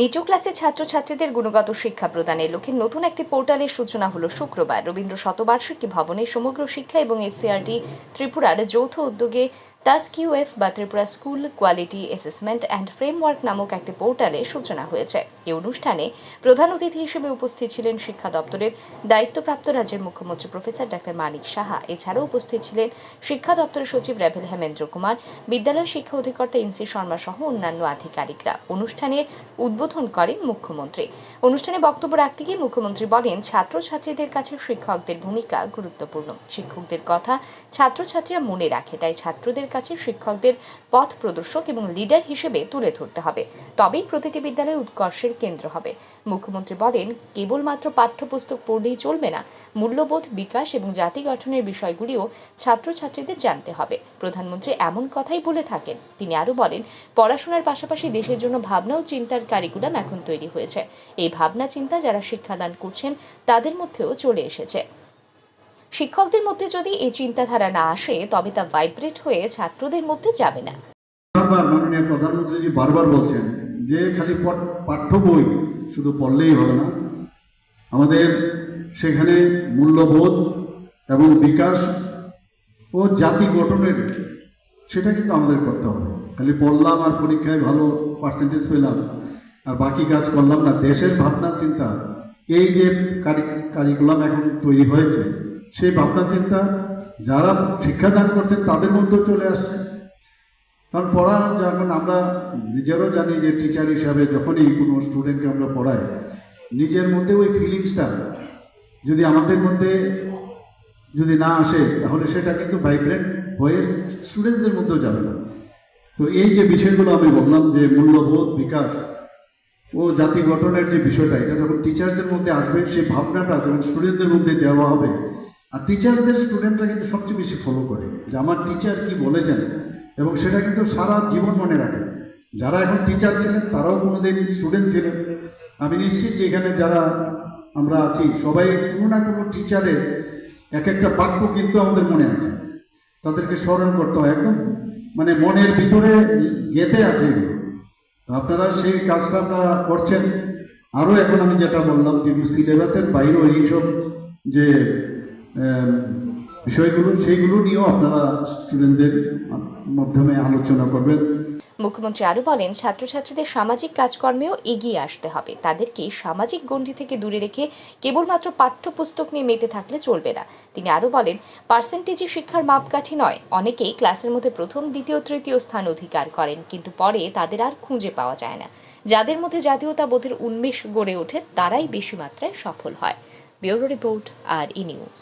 নিচু ক্লাসে ছাত্রছাত্রীদের গুণগত শিক্ষা প্রদানের লক্ষ্যে নতুন একটি পোর্টালের সূচনা হলো শুক্রবার। রবীন্দ্র শতবার্ষিকী ভবনে সমগ্র শিক্ষা এবং এসিআরটি ত্রিপুরার যৌথ উদ্যোগে টাস্ক কিউএফ বা Tripura school quality assessment and framework নামক একটি পোর্টালে সূচনা হয়েছে। এই অনুষ্ঠানে প্রধান অতিথি হিসেবে উপস্থিত ছিলেন শিক্ষা দপ্তরের দায়িত্বপ্রাপ্ত রাজ্যের মুখ্যমন্ত্রী প্রফেসর ডাক্তার মানিক সাহা। এছাড়াও উপস্থিত ছিলেন শিক্ষা দপ্তরের সচিব রেভেল হেমেন্দ্র কুমার, বিদ্যালয় শিক্ষা অধিকর্তা ইনসি শর্মা সহ অন্যান্য আধিকারিকরা। অনুষ্ঠানে উদ্বোধন করেন মুখ্যমন্ত্রী। অনুষ্ঠানে বক্তব্য রাখতে গিয়ে মুখ্যমন্ত্রী বলেন, ছাত্রছাত্রীদের কাছে শিক্ষকদের ভূমিকা গুরুত্বপূর্ণ। শিক্ষকদের কথা ছাত্রছাত্রীরা মনে রাখে, তাই ছাত্রদের কাছে শিক্ষকদের পথ প্রদর্শক এবং লিডার হিসেবে তুলে ধরতে হবে। তবেই প্রতিটি বিদ্যালয় উৎকর্ষের কেন্দ্র হবে। মুখ্যমন্ত্রী বলেন, কেবলমাত্র পাঠ্যপুস্তক পড়লেই চলবে না, মূল্যবোধ, বিকাশ এবং জাতি গঠনের বিষয়গুলিও ছাত্রছাত্রীদের জানতে হবে। প্রধানমন্ত্রী এমন কথাই বলে থাকেন। তিনি আরও বলেন, পড়াশোনার পাশাপাশি দেশের জন্য ভাবনা ও চিন্তার কারিকুলাম এখন তৈরি হয়েছে। এই ভাবনা চিন্তা যারা শিক্ষাদান করছেন, তাদের মধ্যেও চলে এসেছে। শিক্ষকদের মধ্যে যদি এই চিন্তাধারা না আসে, তবে তা ভাইব্রেট হয়ে ছাত্রদের মধ্যে যাবে না। বারবার মাননীয় প্রধানমন্ত্রীজি বারবার বলছেন যে খালি পাঠ্য বই শুধু পড়লেই হবে না। আমাদের সেখানে মূল্যবোধ এবং বিকাশ ও জাতি গঠনের সেটা কিন্তু আমাদের করতে হবে। খালি পড়লাম আর পরীক্ষায় ভালো পার্সেন্টেজ পেলাম, আর বাকি কাজ করলাম না, দেশের ভাবনা, চিন্তা, এই যে কারিকুলাম এখন তৈরি হয়েছে সেই ভাবনা চিন্তা যারা শিক্ষাদান করছেন তাদের মধ্যেও চলে আসছে। কারণ পড়া যখন আমরা নিজেরও জানি যে টিচার হিসাবে যখনই কোনো স্টুডেন্টকে আমরা পড়াই, নিজের মধ্যে ওই ফিলিংসটা যদি আমাদের মধ্যে যদি না আসে, তাহলে সেটা কিন্তু ভাইব্রেন্ট হয়ে স্টুডেন্টদের মধ্যেও যাবে না। তো এই যে বিষয়গুলো আমি বললাম যে মূল্যবোধ, বিকাশ ও জাতি গঠনের যে বিষয়টা, এটা যখন টিচারদের মধ্যে আসবে, সেই ভাবনাটা যখন স্টুডেন্টদের মধ্যে দেওয়া হবে আর টিচারদের স্টুডেন্টরা কিন্তু সবচেয়ে বেশি ফলো করে যে আমার টিচার কি বলেছেন এবং সেটা কিন্তু সারা জীবন মনে রাখে। যারা এখন টিচার ছিলেন, তারাও কোনোদিন স্টুডেন্ট ছিলেন। আমি নিশ্চিত যে এখানে যারা আমরা আছি, সবাই কোনো না কোনো টিচারের এক একটা বাক্য কিন্তু আমাদের মনে আছে। তাদেরকে স্মরণ করতে হয়। একদম মানে মনের ভিতরে গেঁথে আছে এগুলো। আপনারা সেই কাজটা আপনারা করছেন। আরও এখন আমি যেটা বললাম যে সিলেবাসের বাইরেও এইসব যে বিষয়গুলো, সেইগুলো নিয়েও আপনারা স্টুডেন্টদের মাধ্যমে আলোচনা করবেন। মুখ্যমন্ত্রী আরও বলেন, ছাত্রছাত্রীদের সামাজিক কাজকর্মেও এগিয়ে আসতে হবে। তাদেরকে সামাজিক গণ্ডি থেকে দূরে রেখে কেবলমাত্র পাঠ্যপুস্তক নিয়ে মেতে থাকলে চলবে না। তিনি আরও বলেন পার্সেন্টেজই শিক্ষার মাপকাঠি নয়। অনেকেই ক্লাসের মধ্যে প্রথম, দ্বিতীয়, তৃতীয় স্থান অধিকার করেন, কিন্তু পরে তাদের আর খুঁজে পাওয়া যায় না। যাদের মধ্যে জাতীয়তাবোধের উন্মেষ গড়ে ওঠে, তারাই বেশি মাত্রায় সফল হয়। ব্যুরো রিপোর্ট, আর ই নিউজ।